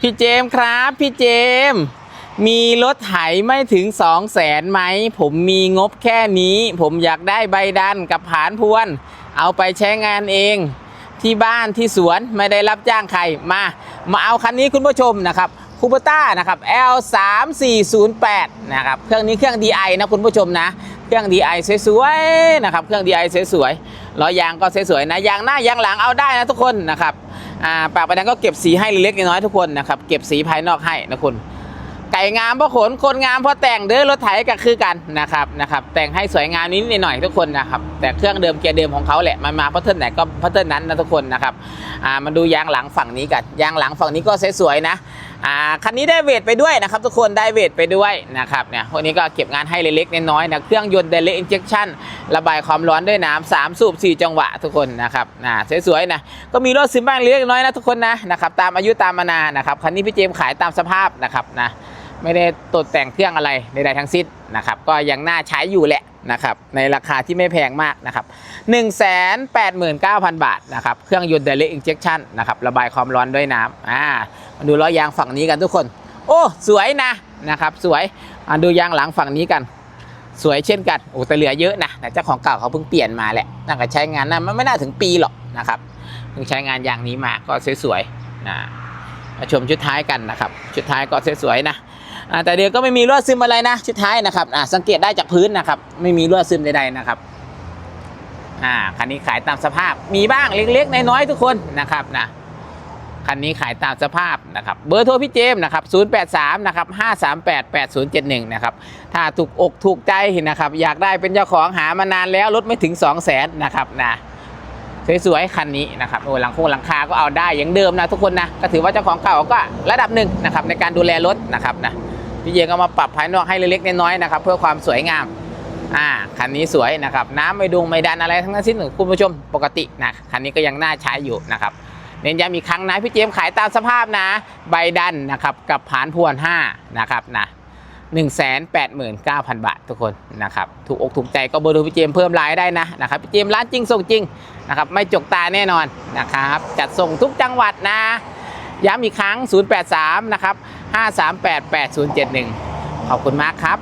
พี่เจมส์ครับ พี่เจมส์มีรถไถไม่ถึงสองแสนไหม ผมมีงบแค่นี้ ผมอยากได้ใบดันกับผานพวน เอาไปใช้งานเอง ที่บ้านที่สวนไม่ได้รับจ้างใครมา มาเอาคันนี้คุณผู้ชมนะครับคูเปต้านะครับ L 3 4 0 8 นะครับเครื่องนี้เครื่อง DI นะคุณผู้ชมนะ เครื่อง DI สวยๆนะครับ เครื่อง DI สวยๆล้อยางก็สวยๆนะยางหน้ายางหลังเอาได้นะทุกคนนะครับ อ่าปากประดังก็เก็บสีให้เล็กๆน้อยๆทุกคนนะครับ เก็บสีภายนอกให้นะคุณ ก่งามเพราะขนคนงามเพราะแต่งเด้อรถไถก็คือกันนะครับนะครับแต่งให้สวยงามนิดหน่อยทุกคนนะครับแต่เครื่องเดิมเกียร์เดิมของเขาแหละมันมาพัฒนไหนก็พัฒนนั้นนะทุกคนนะครับอ่ามาดูยางหลังฝั่งนี้กันยางหลังฝั่งนี้ก็สวยๆนะอ่าคันนี้ได้เวทไปด้วยนะครับทุกคนได้เวทไปด้วยนะครับเนี่ยพวกนี้ก็เก็บงานให้เล็กๆน้อยๆนะเครื่องยนต์เดล i อินเจคชั่นระบายความร้อนด้วยน้ำสามสูบสี่จังหวะทุกคนนะครับนะสวยๆนะก็มีรถซิมบ้างเล็กน้อยนะทุกคนนะนะครับตามอายุตามมานานะครับคันนี้พี่เจมขายตามสภาพนะครับนะ ไม่ได้ตกแต่งเครื่องอะไรใดๆทั้งสิ้นนะครับ ก็ยังน่าใช้อยู่แหละนะครับ ในราคาที่ไม่แพงมากนะครับ 189,000 บาทนะครับ เครื่องยนต์ direct injection นะครับ ระบายความร้อนด้วยน้ำอ่ามาดูล้อยางฝั่งนี้กันทุกคน โอ้ สวยนะนะครับ สวยมาดูยางหลังฝั่งนี้กัน สวยเช่นกัน โอ้ แต่เหลือเยอะนะแต่เจ้าของเก่าเขาเพิ่งเปลี่ยนมาแหละน่าจะใช้งานนะมันไม่น่าถึงปีหรอกนะครับ เพิ่งใช้งานยางนี้มาก็สวยๆนะมาชมชุดท้ายกันนะครับ ชุดท้ายก็สวยๆนะ อ่าแต่เดี๋ยวก็ไม่มีรั่วซึมอะไรนะชุดท้ายนะครับอ่าสังเกตได้จากพื้นนะครับ ไม่มีรั่วซึมใดๆนะครับอ่าคันนี้ขายตามสภาพมีบ้างเล็กๆน้อยๆทุกคนนะครับนะคันนี้ขายตามสภาพนะครับเบอร์โทรพี่เจมส์นะครับ083นะครับ538 8071นะครับถ้าถูกอกถูกใจนะครับ อยากได้เป็นเจ้าของหามานานแล้วลดไม่ถึง 2 0 0 0 0นนะครับนะสวยๆคันนี้นะครับโอ้หลังคงหลังคาก็เอาได้อย่างเดิมนะทุกคนนะก็ถือว่าเจ้าของเก่าก็ระดับหนึ่งนะครับในการดูแลรถนะครับนะ พี่เยก็มาปรับภายนอกให้เล็กๆน้อยๆนะครับ เพื่อความสวยงามอ่าคันนี้สวยนะครับ น้ำไม่ดุงไม่ดันอะไรทั้งสิ้นคุณผู้ชมปกตินะคันนี้ก็ยังน่าใช้อยู่นะครับเน้นย้ำอีกครั้งนะพี่เจมขายตามสภาพนะ ใบดันนะครับกับผานพวน5นะครับนะ1 8 9 0 0 0 บาททุกคนนะครับถูกอกถูกใจก็เบอร์โทรพี่เจมเพิ่มรายได้นะนะครับพี่เจมร้านจริงส่งจริงนะครับไม่จกตาแน่นอนนะครับจัดส่งทุกจังหวัดนะ ย้ำอีกครั้ง 083 นะครับ 538 8071 ขอบคุณมากครับ